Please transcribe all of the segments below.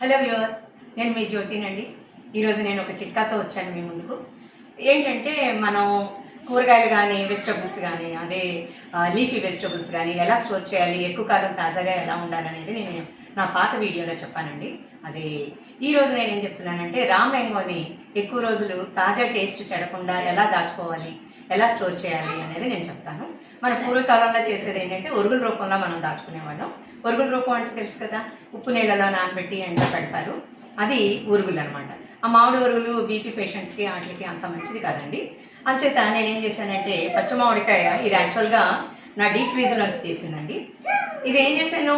Hello viewers నేను మీ జ్యోతినండి. ఈరోజు నేను ఒక చిట్కాతో వచ్చాను మీ ముందుకు. ఏంటంటే మనం కూరగాయలు కానీ వెజిటబుల్స్ కానీ అదే లీఫీ వెజిటబుల్స్ కానీ ఎలా స్టోర్ చేయాలి ఎక్కువ కాలం తాజాగా ఎలా ఉండాలనేది నేను నా పాత వీడియోలో చెప్పానండి. అది ఈ రోజు నేను ఏం చెప్తున్నానంటే రామ్ మ్యాంగోని ఎక్కువ రోజులు తాజా టేస్ట్ చెడకుండా ఎలా దాచుకోవాలి ఎలా స్టోర్ చేయాలి అనేది నేను చెప్తాను. మన పూర్వకాలంలో చేసేది ఏంటంటే ఒరుగుల రూపంలో మనం దాచుకునేవాళ్ళం. ఒరుగుల రూపం అంటే తెలుసు కదా ఉప్పు నీళ్ళలో నానబెట్టి ఎండ పెడతారు అది ఉరుగులు అనమాట ఆ మామిడి వరుగులు బీపీ పేషెంట్స్కి వాటికి అంత మంచిది కాదండి. అంచేత నేనేం చేశానంటే పచ్చ మామిడికాయ ఇది యాక్చువల్గా నా డీప్ ఫ్రీజర్లోంచి తీసిందండి. ఇది ఏం చేశాను?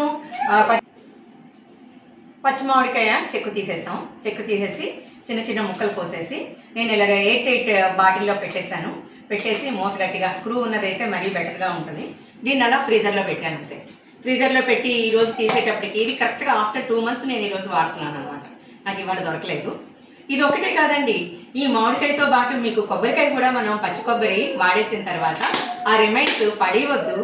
పచ్చి మామిడికాయ చెక్కు తీసేసాం. చెక్కు తీసేసి చిన్న చిన్న ముక్కలు కోసేసి నేను ఇలాగ ఎయిట్ ఎయిట్ బాటిల్లో పెట్టేశాను. పెట్టేసి మూత గట్టిగా స్క్రూ ఉన్నదైతే మరీ బెటర్గా ఉంటుంది. దీన్ని అలా ఫ్రీజర్లో పెట్టాను అంతే. ఫ్రీజర్లో పెట్టి ఈరోజు తీసేటప్పటికి ఇది కరెక్ట్గా ఆఫ్టర్ టూ మంత్స్ నేను ఈరోజు వాడుతున్నాను అనమాట నాకు ఇవాళ దొరకలేదు. ఇది ఒకటే కాదండి. ఈ మామిడికాయతో పాటు మీకు కొబ్బరికాయ కూడా మనం పచ్చి కొబ్బరి వాడేసిన తర్వాత ఆ రిమైండ్స్ పడేయవద్దు.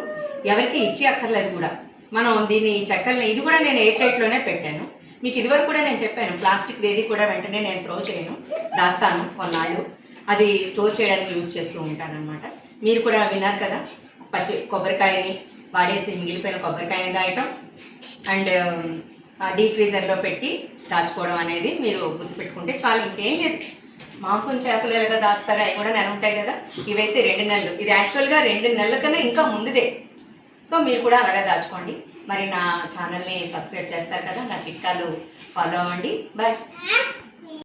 ఎవరికి ఇచ్చి అక్కర్లేదు కూడా. మనం దీన్ని చెక్కల్ని ఇది కూడా నేను ఎయిర్ టైట్లోనే పెట్టాను. మీకు ఇదివరకు కూడా నేను చెప్పాను ప్లాస్టిక్ ఏది కూడా వెంటనే నేను త్రో చేయను. దాస్తాను కొన్నాళ్ళు. అది స్టోర్ చేయడానికి యూజ్ చేస్తూ ఉంటాను అనమాట మీరు కూడా విన్నారు కదా పచ్చి కొబ్బరికాయని వాడేసి మిగిలిపోయిన కొబ్బరికాయని ఐటమ్ అండ్ డీప్ ఫ్రీజర్లో పెట్టి దాచుకోవడం అనేది మీరు గుర్తుపెట్టుకుంటే చాలా ఇంకేం లేదు. మాంసం చేపలు ఎలాగ దాస్తారా అవి కూడా నెల ఉంటాయి కదా. ఇవైతే రెండు నెలలు. ఇది యాక్చువల్గా రెండు నెలల కన్నా ఇంకా ముందుదే. సో మీరు కూడా అలాగే దాచుకోండి. మరి నా ఛానల్ని సబ్స్క్రైబ్ చేస్తారు కదా నా చిట్కాలు ఫాలో అవ్వండి. బాయ్